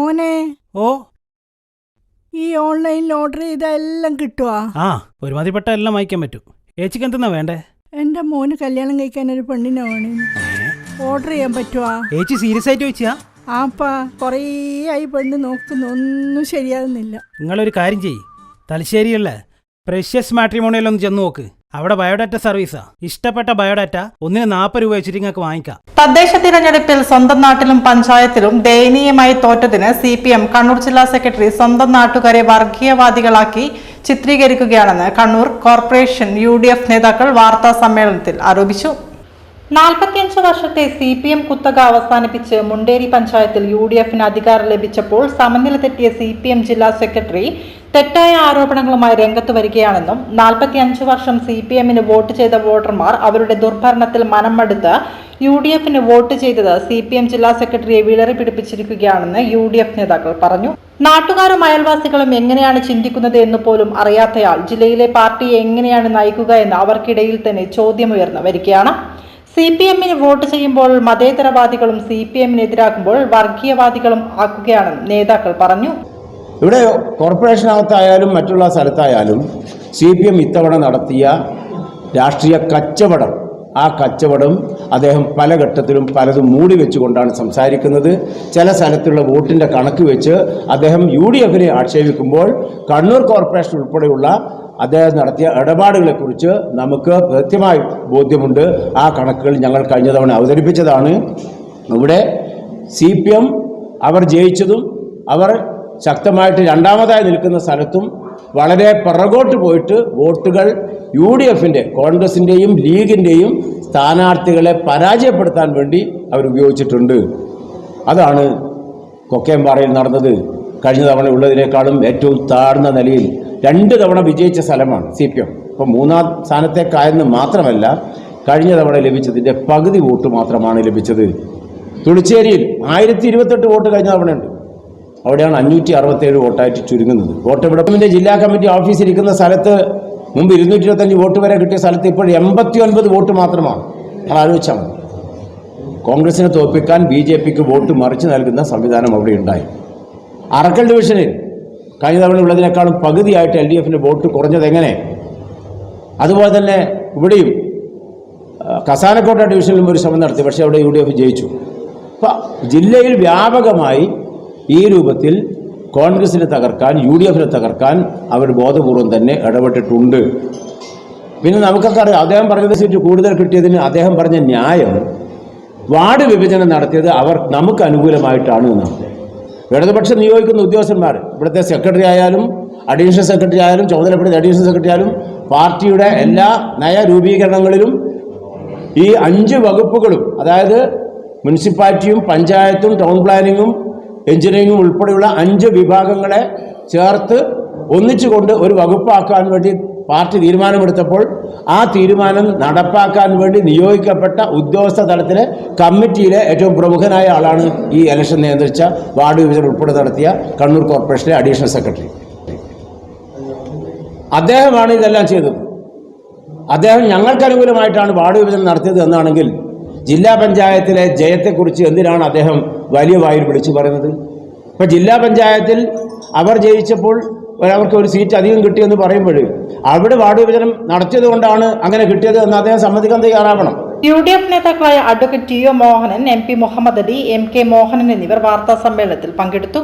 മോനെ. ഓ. ഈ ഓൺലൈനിൽ ഓർഡർ ചെയ്ത എല്ലാം കിട്ടുവാ. ആ ഒരുമാതിരിപ്പെട്ട എല്ലാം വായിക്കാൻ പറ്റും. ഏച്ചിക്ക് എന്തെന്നാ വേണ്ടേ? എന്റെ മോന് കല്യാണം കഴിക്കാൻ ഒരു പെണ്ണിനെ വേണേ ഓർഡർ ചെയ്യാൻ പറ്റുവാ. ഏച്ചി സീരിയസ് ആയിട്ട് വെച്ചാ ആപ്പാ കുറേ ആയി പെണ്ണ് നോക്കുന്നു. ഒന്നും ശരിയാകുന്നില്ല. നിങ്ങളൊരു കാര്യം ചെയ്യ്. തലശ്ശേരിയല്ലേ പ്രഷ്യസ് മാട്രിമോണിയലൊന്ന് ചെന്ന് നോക്ക്. അവിടെ ബയോഡാറ്റ സർവീസാ. ഇഷ്ടപ്പെട്ട ബയോഡാറ്റ ഒന്നിന് നാൽപ്പത് രൂപ വെച്ചിട്ട് നിങ്ങൾക്ക് വാങ്ങിക്കാം. തദ്ദേശ തിരഞ്ഞെടുപ്പിൽ സ്വന്തം നാട്ടിലും പഞ്ചായത്തിലും ദയനീയമായി തോറ്റതിന് സി പി എം കണ്ണൂർ ജില്ലാ സെക്രട്ടറി സ്വന്തം നാട്ടുകാരെ വർഗീയവാദികളാക്കി ചിത്രീകരിക്കുകയാണെന്ന് Kannur corporation U D F നേതാക്കൾ വാർത്താ സമ്മേളനത്തിൽ ആരോപിച്ചു. നാൽപ്പത്തിയഞ്ച് വർഷത്തെ സി പി എം കുത്തക അവസാനിപ്പിച്ച് മുണ്ടേരി പഞ്ചായത്തിൽ യു ഡി എഫിന് അധികാരം ലഭിച്ചപ്പോൾ സമനില തെറ്റിയ സി പി എം ജില്ലാ സെക്രട്ടറി തെറ്റായ ആരോപണങ്ങളുമായി രംഗത്ത് വരികയാണെന്നും നാൽപ്പത്തിയഞ്ച് വർഷം സി പി എമ്മിന് വോട്ട് ചെയ്ത വോട്ടർമാർ അവരുടെ ദുർഭരണത്തിൽ മനം മടുത്ത് യു ഡി എഫിന് വോട്ട് ചെയ്തത് സി പി എം ജില്ലാ സെക്രട്ടറിയെ വിളറി പിടിപ്പിച്ചിരിക്കുകയാണെന്ന് യു ഡി എഫ് നേതാക്കൾ പറഞ്ഞു. നാട്ടുകാരും അയൽവാസികളും എങ്ങനെയാണ് ചിന്തിക്കുന്നത് എന്ന് പോലും അറിയാത്തയാൾ ജില്ലയിലെ പാർട്ടിയെ എങ്ങനെയാണ് നയിക്കുക എന്ന് അവർക്കിടയിൽ തന്നെ ചോദ്യമുയർന്നു വരികയാണ്. സി പി എമ്മിന് വോട്ട് ചെയ്യുമ്പോൾ മതേതരവാദികളും സി പി എമ്മിന് എതിരാക്കുമ്പോൾ വർഗീയവാദികളും ആക്കുകയാണെന്ന് നേതാക്കൾ പറഞ്ഞു. ഇവിടെ കോർപ്പറേഷനകത്തായാലും മറ്റുള്ള സ്ഥലത്തായാലും സി പി എം ഇത്തവണ നടത്തിയ രാഷ്ട്രീയ കച്ചവടം ആ കച്ചവടം അദ്ദേഹം പല ഘട്ടത്തിലും പലതും മൂടി വെച്ചുകൊണ്ടാണ് സംസാരിക്കുന്നത്. ചില സ്ഥലത്തുള്ള വോട്ടിന്റെ കണക്ക് വെച്ച് അദ്ദേഹം യു ഡി എഫിനെ ആക്ഷേപിക്കുമ്പോൾ കണ്ണൂർ കോർപ്പറേഷൻ ഉൾപ്പെടെയുള്ള അദ്ദേഹം നടത്തിയ ഇടപാടുകളെക്കുറിച്ച് നമുക്ക് കൃത്യമായി ബോധ്യമുണ്ട്. ആ കണക്കുകൾ ഞങ്ങൾ കഴിഞ്ഞ തവണ അവതരിപ്പിച്ചതാണ്. ഇവിടെ സി പി എം അവർ ജയിച്ചതും അവർ ശക്തമായിട്ട് രണ്ടാമതായി നിൽക്കുന്ന സ്ഥലത്തും വളരെ പിറകോട്ട് പോയിട്ട് വോട്ടുകൾ യു ഡി എഫിന്റെ കോൺഗ്രസിന്റെയും ലീഗിന്റെയും സ്ഥാനാർത്ഥികളെ പരാജയപ്പെടുത്താൻ വേണ്ടി അവർ ഉപയോഗിച്ചിട്ടുണ്ട്. അതാണ് കൊക്കയമ്പാറയിൽ നടന്നത്. കഴിഞ്ഞ തവണ ഉള്ളതിനേക്കാളും ഏറ്റവും താഴ്ന്ന നിലയിൽ രണ്ട് തവണ വിജയിച്ച സ്ഥലമാണ് സി പി എം. അപ്പോൾ മൂന്നാം സ്ഥാനത്തേക്കായെന്ന് മാത്രമല്ല കഴിഞ്ഞ തവണ ലഭിച്ചതിന്റെ പകുതി വോട്ട് മാത്രമാണ് ലഭിച്ചത്. തുളിച്ചേരിയിൽ ആയിരത്തി ഇരുപത്തെട്ട് വോട്ട് കഴിഞ്ഞ തവണയുണ്ട്. അവിടെയാണ് അഞ്ഞൂറ്റി അറുപത്തേഴ് വോട്ടായിട്ട് ചുരുങ്ങുന്നത്. വോട്ട് ഇവിടെ ജില്ലാ കമ്മിറ്റി ഓഫീസ് ഇരിക്കുന്ന സ്ഥലത്ത് മുമ്പ് ഇരുന്നൂറ്റി ഇരുപത്തഞ്ച് വോട്ട് വരെ കിട്ടിയ സ്ഥലത്ത് ഇപ്പോൾ എൺപത്തി ഒൻപത് വോട്ട് മാത്രമാണ്. അത് ആലോചിച്ചാൽ മതി. കോൺഗ്രസിനെ തോൽപ്പിക്കാൻ ബി ജെ പിക്ക് വോട്ട് മറിച്ച് നൽകുന്ന സംവിധാനം അവിടെ ഉണ്ടായി. അറക്കൽ ഡിവിഷനിൽ കഴിഞ്ഞ തവണ ഉള്ളതിനേക്കാളും പകുതിയായിട്ട് എൽ ഡി എഫിന്റെ വോട്ട് കുറഞ്ഞത് എങ്ങനെ? അതുപോലെ തന്നെ ഇവിടെയും കസാനക്കോട്ട ഡിവിഷനിലും ഒരു ശ്രമം നടത്തി പക്ഷേ അവിടെ യു ഡി എഫ് ജയിച്ചു. അപ്പം ജില്ലയിൽ വ്യാപകമായി ഈ രൂപത്തിൽ കോൺഗ്രസിനെ തകർക്കാൻ യു ഡി എഫിനെ തകർക്കാൻ അവർ ബോധപൂർവം തന്നെ ഇടപെട്ടിട്ടുണ്ട്. പിന്നെ നമുക്കൊക്കെ അറിയാം അദ്ദേഹം പറഞ്ഞത് സീറ്റ് കൂടുതൽ കിട്ടിയതിന് അദ്ദേഹം പറഞ്ഞ ന്യായം വാർഡ് വിഭജനം നടത്തിയത് അവർ നമുക്ക് അനുകൂലമായിട്ടാണ് എന്നാണ്. ഇടതുപക്ഷം നിയോഗിക്കുന്ന ഉദ്യോഗസ്ഥന്മാർ ഇവിടുത്തെ സെക്രട്ടറി ആയാലും അഡീഷണൽ സെക്രട്ടറി ആയാലും ചുമതലപ്പെടുത്തിയ അഡീഷണൽ സെക്രട്ടറി ആയാലും പാർട്ടിയുടെ എല്ലാ നയരൂപീകരണങ്ങളിലും ഈ അഞ്ച് വകുപ്പുകളും അതായത് മുനിസിപ്പാലിറ്റിയും പഞ്ചായത്തും ടൗൺ പ്ലാനിങ്ങും എഞ്ചിനീയറിങ്ങും ഉൾപ്പെടെയുള്ള അഞ്ച് വിഭാഗങ്ങളെ ചേർത്ത് ഒന്നിച്ചുകൊണ്ട് ഒരു വകുപ്പാക്കാൻ വേണ്ടി പാർട്ടി തീരുമാനമെടുത്തപ്പോൾ ആ തീരുമാനം നടപ്പാക്കാൻ വേണ്ടി നിയോഗിക്കപ്പെട്ട ഉദ്യോഗസ്ഥ തലത്തിലെ കമ്മിറ്റിയിലെ ഏറ്റവും പ്രമുഖനായ ആളാണ് ഈ ഇലക്ഷൻ നിയന്ത്രിച്ച വാർഡ് വിഭജനം ഉൾപ്പെടെ നടത്തിയ കണ്ണൂർ കോർപ്പറേഷനിലെ അഡീഷണൽ സെക്രട്ടറി. അദ്ദേഹമാണ് ഇതെല്ലാം ചെയ്തത്. അദ്ദേഹം ഞങ്ങൾക്ക് അനുകൂലമായിട്ടാണ് വാർഡ് വിഭജനം നടത്തിയത് എന്നാണെങ്കിൽ ജില്ലാ പഞ്ചായത്തിലെ ജയത്തെക്കുറിച്ച് എന്തിനാണ് അദ്ദേഹം വലിയ വായിൽ വിളിച്ചു പറയുന്നത്? ഇപ്പം ജില്ലാ പഞ്ചായത്തിൽ അവർ ജയിച്ചപ്പോൾ അവർക്ക് ഒരു സീറ്റ് അധികം കിട്ടിയെന്ന് പറയുമ്പോൾ അവിടെ വാർഡ് വിഭജനം നടത്തിയത് കൊണ്ടാണ് അങ്ങനെ കിട്ടിയത് എന്ന് അദ്ദേഹം സമ്മതിക്കാൻ തയ്യാറാവണം. യു ഡി എഫ് നേതാക്കളായ advocate T O Mohanan M P Muhammad Ali M K Mohanan എന്നിവർ വാർത്താ സമ്മേളനത്തിൽ പങ്കെടുത്തു.